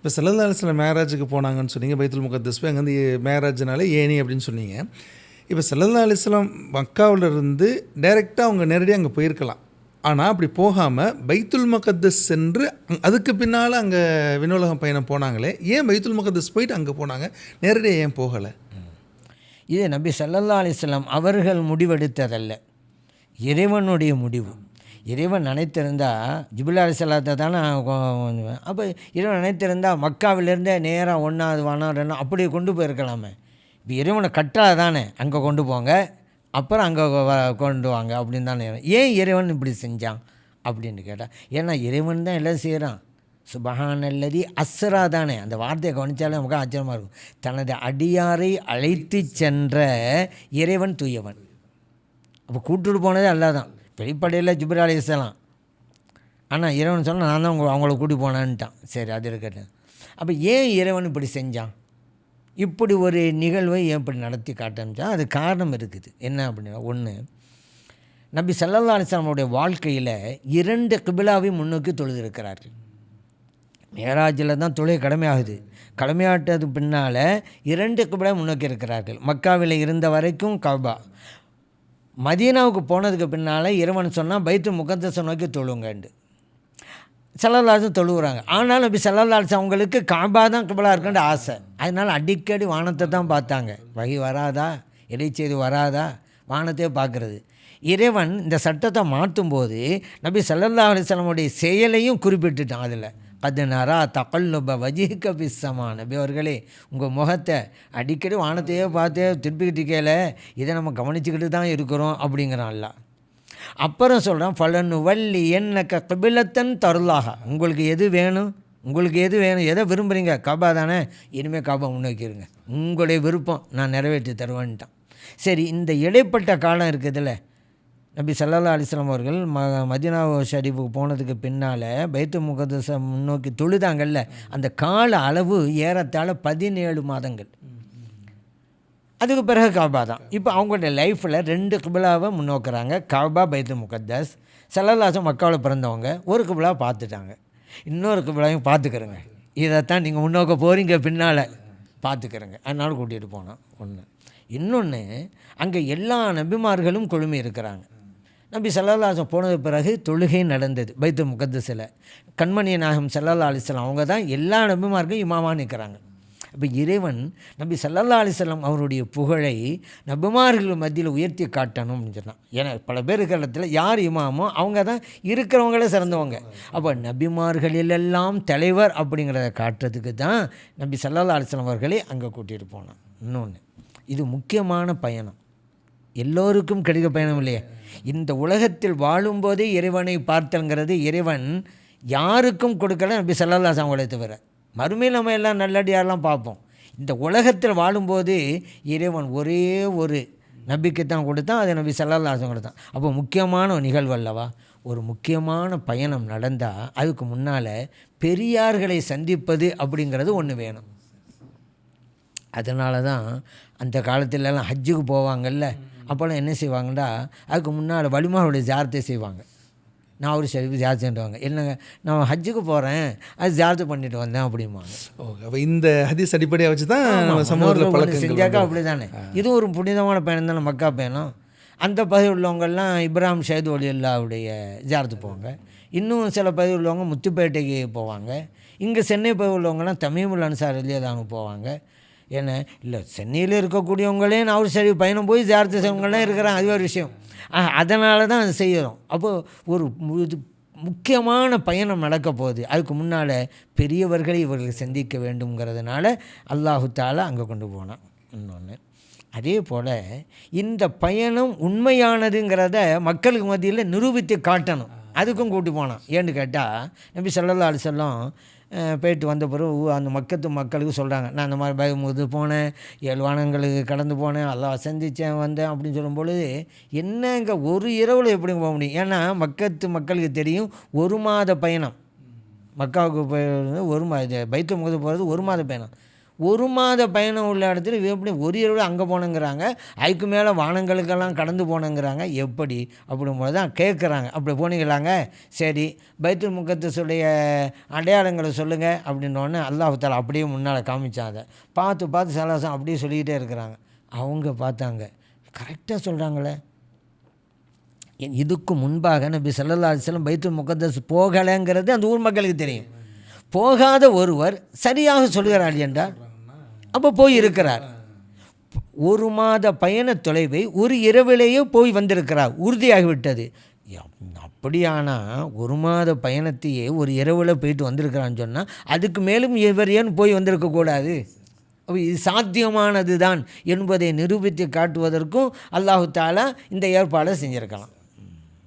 இப்போ செல்லல்லா அலிஸ்லாம் மேராஜுக்கு போனாங்கன்னு சொன்னீங்க பைத்துல் முகத்தஸ். அங்கேருந்து மேராஜ்னால ஏனி அப்படின்னு சொன்னீங்க. இப்போ செல்லல்லா அலிஸ்லாம் மக்காவில் இருந்து டைரெக்டாக அவங்க நேரடியாக அங்கே போயிருக்கலாம். ஆனால் அப்படி போகாமல் பைத்துல் முகத்தஸ் சென்று அதுக்கு பின்னால் அங்கே வினோலகம் பயணம் போனாங்களே ஏன் பைத்துல் முகத்தஸ் போயிட்டு அங்கே போனாங்க? நேரடியாக ஏன் போகலை? இது நபி சல்லல்லா அலிஸ்லாம் அவர்கள் முடிவெடுத்ததல்ல. இறைவனுடைய முடிவு. இறைவன் நினைத்திருந்தா ஜிபுல் அலிசல்லாத்தை தானே அப்போ இறைவன் நினைத்திருந்தா மக்காவிலேருந்தே நேராக ஒன்றாவது வானா ரெண்டு அப்படியே கொண்டு போயிருக்கலாமே. இப்போ இறைவனை கட்டாத தானே அங்கே கொண்டு போங்க அப்புறம் அங்கே கொண்டு வாங்க அப்படின்னு தானே ஏன் இறைவன் இப்படி செஞ்சான் அப்படின்னு கேட்டால் ஏன்னா இறைவன் தான் எல்லாம் செய்கிறான் சுபஹானல்லதி அஸ்ரா தானே அந்த வார்த்தையை கவனித்தாலே நமக்கு ஆச்சரியமாக இருக்கும். தனது அடியாரை அழைத்து சென்ற இறைவன் தூயவன். அப்போ கூட்டுட்டு போனதே அல்லா தான் வெளிப்படையில் ஜிப்ரா அலிஸ்லாம் ஆனால் இறைவன் சொன்னால் நான் தான் உங்க அவங்கள கூட்டி போனேன்ட்டான். சரி அது இருக்கட்டும். அப்போ ஏன் இறைவன் இப்படி செஞ்சான்? இப்படி ஒரு நிகழ்வை ஏன் இப்படி நடத்தி காட்டமிச்சா அது காரணம் இருக்குது. என்ன அப்படின்னா ஒன்று நபி சல்லல்லா அலிஸ்லாமுடைய வாழ்க்கையில் இரண்டு கிபிலாவை முன்னோக்கி தொழுதிருக்கிறார்கள். மேராஜில் தான் தொழில் கடமையாகுது. கடமையாட்டது பின்னால் இரண்டு கிபிலா முன்னோக்கி இருக்கிறார்கள். மக்காவில் இருந்த வரைக்கும் கபா. மதீனாவுக்கு போனதுக்கு பின்னால் இறைவன் சொன்னால் பைத்து முகத்தசை நோக்கி தொழுங்கண்டு செல்லல்லாசம் தொழுகிறாங்க ஆனாலும் இப்படி செல்லல்லாசம் அவங்களுக்கு காபா தான் கிபிலா இருக்குன்ற ஆசை. அதனால் அடிக்கடி வானத்தை தான் பார்த்தாங்க. வகை வராதா? இடைச்செய்தி வராதா? வானத்தையே பார்க்குறது. இறைவன் இந்த சட்டத்தை மாற்றும்போது நபி சல்லல்லா அலிஸ்லமுடைய செயலையும் குறிப்பிட்டுட்டான் அதில். பதினாரா தகல்லுப வஜிக பிஸ்ஸமா நபி அவர்களே உங்கள் முகத்தை அடிக்கடி வானத்தையே பார்த்தே திருப்பிக்கிட்டு கேள இதை நம்ம கவனிச்சுக்கிட்டு தான் இருக்கிறோம் அப்படிங்கிறான்ல. அப்புறம் சொல்கிறான் பலனு வள்ளி என்னக்க கபிலத்தன் தருளாக. உங்களுக்கு எது வேணும்? உங்களுக்கு எது வேணும்? எதை விரும்புகிறீங்க கபா தானே? இனிமேல் கபா முன்னோக்கிடுங்க உங்களுடைய விருப்பம் நான் நிறைவேற்றி தருவேன்ட்டான். சரி இந்த இடைப்பட்ட காலம் இருக்குதுல்ல நபி சல்லா அலிஸ்லாம் அவர்கள் ம மதினா ஷரீஃபுக்கு போனதுக்கு பின்னால் பைத்து முகதசை முன்னோக்கி தொழுதாங்கல்ல அந்த கால அளவு ஏறத்தாழ பதினேழு மாதங்கள். அதுக்கு பிறகு காபா தான். இப்போ அவங்களுடைய லைஃப்பில் ரெண்டு கிபிலாவை முன்னோக்குறாங்க. காபா பைத்து முகத்தஸ். செல்லல்லாசம் மக்காவில் பிறந்தவங்க. ஒரு கிபிலா பார்த்துட்டாங்க. இன்னொரு கிபிலாவையும் பார்த்துக்கிறேங்க. இதைத்தான் நீங்கள் முன்னோக்க போகிறீங்க பின்னால். பார்த்துக்கிறேங்க. அதனால கூட்டிகிட்டு போனோம் ஒன்று இன்னொன்று அங்கே எல்லா நபிமார்களும் குழுமி இருக்கிறாங்க. நபி சல்லல்லாசம் போனது பிறகு தொழுகை நடந்தது பைத்து முகத்தஸில். கண்மணி நாயகம் சல்லல்லா அலிஸ்லாம் அவங்க தான் எல்லா நபிமார்களும் இமாமாக நிற்கிறாங்க அப்போ இறைவன் நபி சல்லல்லா அலிஸ்லாம் அவருடைய புகழை நபிமார்கள் மத்தியில் உயர்த்தி காட்டணும் அப்படின்னு சொன்னான். ஏன்னா பல பேர் இருக்கிற இடத்துல யார் இமாமோ அவங்க தான் இருக்கிறவங்களே சிறந்தவங்க. அப்போ நபிமார்களிலெல்லாம் தலைவர் அப்படிங்கிறத காட்டுறதுக்கு தான் நபி சல்லல்லா அலிஸ்லாம் அவர்களே அங்கே கூட்டிகிட்டு போனான். இன்னொன்று இது முக்கியமான பயணம். எல்லோருக்கும் கிடைக்க பயணம் இல்லையே. இந்த உலகத்தில் வாழும்போதே இறைவனை பார்த்தல்ங்கிறது இறைவன் யாருக்கும் கொடுக்கல நம்பி சல்லல்லா அவங்களை தவிர. மறுமையில் நம்ம எல்லாம் நல்லடியாரெலாம் பார்ப்போம். இந்த உலகத்தில் வாழும்போது இறைவன் ஒரே ஒரு நம்பிக்கை தான் கொடுத்தான் அதை நம்பி சல்லல்லாசம் கொடுத்தான். அப்போ முக்கியமான ஒரு நிகழ்வு அல்லவா? ஒரு முக்கியமான பயணம் நடந்தால் அதுக்கு முன்னால் பெரியார்களை சந்திப்பது அப்படிங்கிறது ஒன்று வேணும். அதனால தான் அந்த காலத்திலலாம் ஹஜ்ஜுக்கு போவாங்கல்ல அப்போல்லாம் என்ன செய்வாங்கடா அதுக்கு முன்னால் வலிமாருடைய ஜாரத்தை செய்வாங்க. நான் ஒரு சரி ஜார்த்து பண்ணிட்டு என்னங்க நான் ஹஜ்ஜுக்கு போகிறேன் அது ஜார்த்து பண்ணிட்டு வந்தேன் அப்படிம்பாங்க. ஓகே அப்போ இந்த ஹதீஸ் அடிப்படையாக வச்சு தான் நம்ம சமூகத்தில் பழக்கங்கள் செஞ்சாக்கா அப்படி தானே இது ஒரு புனிதமான பயணம் தானே மக்கா பயணம். அந்த பகுதி உள்ளவங்கெல்லாம் இப்ராஹிம் ஷஹீத் ஒலியுல்லாவுடைய ஜாரத்து போவாங்க. இன்னும் சில பகுதி உள்ளவங்க முத்துப்பேட்டைக்கு போவாங்க. இங்கே சென்னை பகுதி உள்ளவங்கலாம் தமிமுல் அன்சார் இல்லையதாங்க போவாங்க. ஏன்னா? இல்லை சென்னையில் இருக்கக்கூடியவங்களே நான் ஒரு சரி பயணம் போய் ஜாரத்து செய்வங்களாம் இருக்கிறாங்க. அது ஒரு விஷயம். அதனால தான் அது செய்கிறோம் அப்போது ஒரு இது முக்கியமான பயணம் நடக்க போகுது. அதுக்கு முன்னால் பெரியவர்களை இவர்கள் சந்திக்க வேண்டுங்கிறதுனால அல்லாஹு தாலா அங்கே கொண்டு போனான். இன்னொன்று அதே போல் இந்த பயணம் உண்மையானதுங்கிறத மக்களுக்கு மத்தியில் நிரூபித்து காட்டணும். அதுக்கும் கூட்டி போனான். ஏன்னு கேட்டால் அலைஹி வஸல்லம் அஹ், போயிட்டு வந்த பிறகு அந்த மக்கத்து மக்களுக்கு சொல்கிறாங்க நான் அந்த மாதிரி பயமுது போனேன் ஏழ்வானங்களுக்கு கடந்து போனேன் எல்லாம் சந்தித்தேன் வந்தேன் அப்படின்னு சொல்லும் பொழுது என்னங்க ஒரு இரவில் எப்படி போக முடியும்? ஏன்னா மக்கத்து மக்களுக்கு தெரியும் ஒரு மாத பயணம். மக்காவுக்கு போகிறது ஒரு மாத இது பைத்து முகத்து போகிறது ஒரு மாத பயணம். ஒரு மாத பயணம் உள்ள இடத்துல இவ எப்படி ஒரு இரவு அங்கே போனங்கிறாங்க அதுக்கு மேலே வானங்களுக்கெல்லாம் கடந்து போனங்கிறாங்க. எப்படி? அப்படிங்கும்போது தான் கேட்குறாங்க அப்படி போனீங்களாங்க? சரி பைத்துல் முகத்தஸுடைய அடையாளங்களை சொல்லுங்கள் அப்படின்னோடனே அல்லாஹால அப்படியே முன்னால் காமிச்சாங்க. பார்த்து பார்த்து சலாசம் அப்படியே சொல்லிக்கிட்டே இருக்கிறாங்க. அவங்க பார்த்தாங்க. கரெக்டாக சொல்கிறாங்களே என் இதுக்கு முன்பாக நபி செல்லல்லா அலைஹி வஸல்லம் பைத்துல் முகத்தஸ் போகலைங்கிறது அந்த ஊர் மக்களுக்கு தெரியும். போகாத ஒருவர் சரியாக சொல்கிறார் என்றால் அப்போ போய் இருக்கிறார் ஒரு மாத பயண தொலைவை ஒரு இரவிலேயே போய் வந்திருக்கிறார். உறுதியாகிவிட்டது. அப்படியானால் அப்படியானா ஒரு மாத பயணத்தையே ஒரு இரவில் போயிட்டு வந்திருக்கிறான்னு சொன்னால் அதுக்கு மேலும் இவர் ஏன் போய் வந்திருக்கக்கூடாது இது சாத்தியமானது தான் என்பதை நிரூபித்து காட்டுவதற்கும் அல்லாஹு தாலா இந்த ஏற்பாடை செஞ்சுருக்கலாம்.